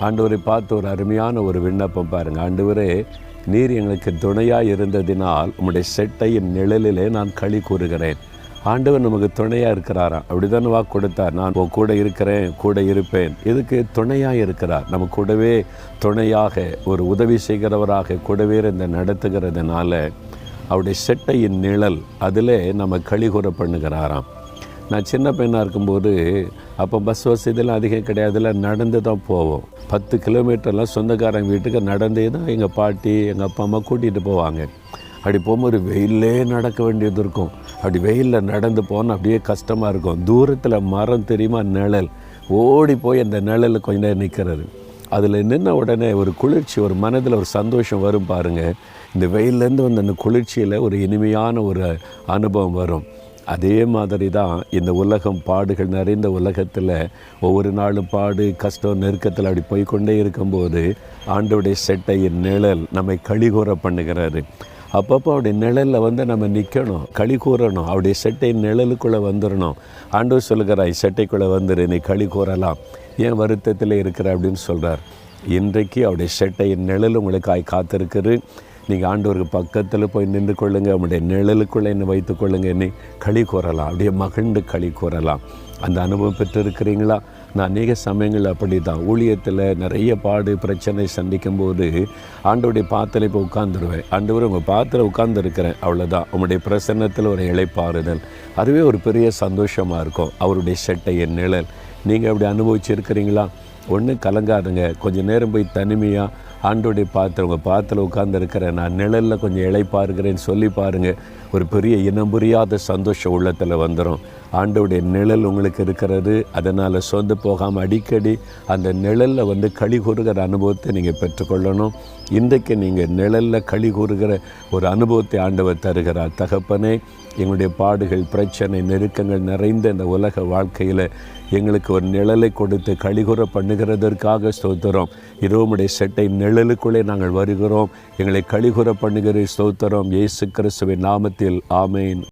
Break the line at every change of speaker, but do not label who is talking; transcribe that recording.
ஆண்டவரை பார்த்து ஒரு அருமையான ஒரு விண்ணப்பம் பாருங்கள் ஆண்டவரே நீர் எங்களுக்கு துணையாக இருந்ததினால் உம்முடைய செட்டையின் நிழலிலே நான் களி கூறுகிறேன். ஆண்டவர் நமக்கு துணையாக இருக்கிறாராம். அப்படிதான் வாக்கு கொடுத்தார். நான் உன் கூட இருக்கிறேன் கூட இருப்பேன். இதுக்கு துணையாக இருக்கிறார். நம்ம கூடவே துணையாக ஒரு உதவி செய்கிறவராக கூடவே இருந்து நடத்துகிறதுனால அவருடைய செட்டையின் நிழல் அதிலே நம்ம களி கூற பண்ணுகிறாராம் நான் சின்ன பையனாக இருக்கும்போது அப்போ பஸ் வசதியெல்லாம் அதிகம் கிடையாதுல நடந்து தான் போவோம். பத்து கிலோமீட்டர்லாம் சொந்தக்காரங்க வீட்டுக்கு நடந்தே தான் எங்கள் பாட்டி எங்கள் அப்பா அம்மா கூட்டிகிட்டு போவாங்க. அப்படி போகும்போது வெயிலே நடக்க வேண்டியது இருக்கும். அப்படி வெயிலில் நடந்து போனால் அப்படியே கஷ்டமாக இருக்கும். தூரத்தில் மரம் தெரியுமா? நிழல். ஓடி போய் அந்த நிழலில் கொஞ்ச நேரம் நிற்கிறது அதில் நின்ன உடனே ஒரு குளிர்ச்சி ஒரு மனதில் ஒரு சந்தோஷம் வரும் பாருங்கள் இந்த வெயிலேருந்து வந்த அந்த குளிர்ச்சியில் ஒரு இனிமையான ஒரு அனுபவம் வரும். அதே மாதிரி தான் இந்த உலகம் பாடுகள் நிறைந்த உலகத்தில் ஒவ்வொரு நாளும் பாடு கஷ்டம் நெருக்கத்தில் அப்படி போய்க்கொண்டே இருக்கும்போது ஆண்டோடைய செட்டையின் நிழல் நம்மை கழிகூற பண்ணுகிறாரு அப்பப்போ அவருடைய நிழலில் வந்து நம்ம நிற்கணும் களி கூறணும் அவருடைய செட்டை நிழலுக்குள்ளே வந்துடணும் ஆண்டவர் சொல்லுகிறாய் செட்டைக்குள்ளே வந்துரு நீ களி கூறலாம் ஏன் வருத்தத்தில் இருக்கிற? அப்படின்னு சொல்கிறார் இன்றைக்கு அவருடைய செட்டையின் நிழல் உங்களுக்காய் காத்திருக்குது. நீங்கள் ஆண்டவருக்கு பக்கத்தில் போய் நின்று கொள்ளுங்கள் அவனுடைய நிழலுக்குள்ளே என்னை வைத்து கொள்ளுங்க. என்னை களி கூறலாம் அப்படியே மகிழ்ந்து களி கூறலாம் அந்த அனுபவம் பெற்றிருக்கிறீங்களா? நான் அநேக சமயங்கள் அப்படி தான் ஊழியத்தில் நிறைய பாடு பிரச்சனை சந்திக்கும் போது ஆண்டோடைய பாத்தில் இப்போ உட்காந்துருவேன் ஆண்டவர் உங்கள் பாத்தில் உட்காந்துருக்கிறேன் அவ்வளோதான் உங்களுடைய பிரசன்னத்தில் ஒரு இழைப்பாறுதல் அதுவே ஒரு பெரிய சந்தோஷமாக இருக்கும். அவருடைய செட்டையின் நிழல். நீங்கள் அப்படி அனுபவிச்சிருக்கிறீங்களா? ஒன்றும் கலங்காதுங்க. கொஞ்சம் நேரம் போய் தனிமையாக ஆண்டோடைய பாத்திரம் உங்கள் பாத்தில் உட்காந்துருக்கிறேன் நான் நிழலில் கொஞ்சம் இழைப்பாருக்கிறேன்னு சொல்லி பாருங்கள் ஒரு பெரிய இனம் புரியாத சந்தோஷம் உள்ளத்தில் வந்துடும் ஆண்டோடைய நிழல் உங்களுக்கு இருக்கிறது. அதனால் சொந்து போகாமல் அடிக்கடி அந்த நிழலில் வந்து களி கூறுகிற அனுபவத்தை நீங்கள் பெற்றுக்கொள்ளணும். இன்றைக்கு நீங்கள் நிழலில் களி கூறுகிற ஒரு அனுபவத்தை ஆண்டவர் தருகிறார். தகப்பனே எங்களுடைய பாடுகள் பிரச்சனை நெருக்கங்கள் நிறைந்த இந்த உலக வாழ்க்கையில் எங்களுக்கு ஒரு நிழலை கொடுத்து கழிகுற பண்ணுகிறதற்காக ஸ்தோத்திரம். இரவுமுடைய செட்டை நிழலுக்குள்ளே நாங்கள் வருகிறோம். எங்களை கழிகுற பண்ணுகிற ஸ்தோத்திரம். இயேசு கிறிஸ்துவின் நாமத்தில். ஆமேன்.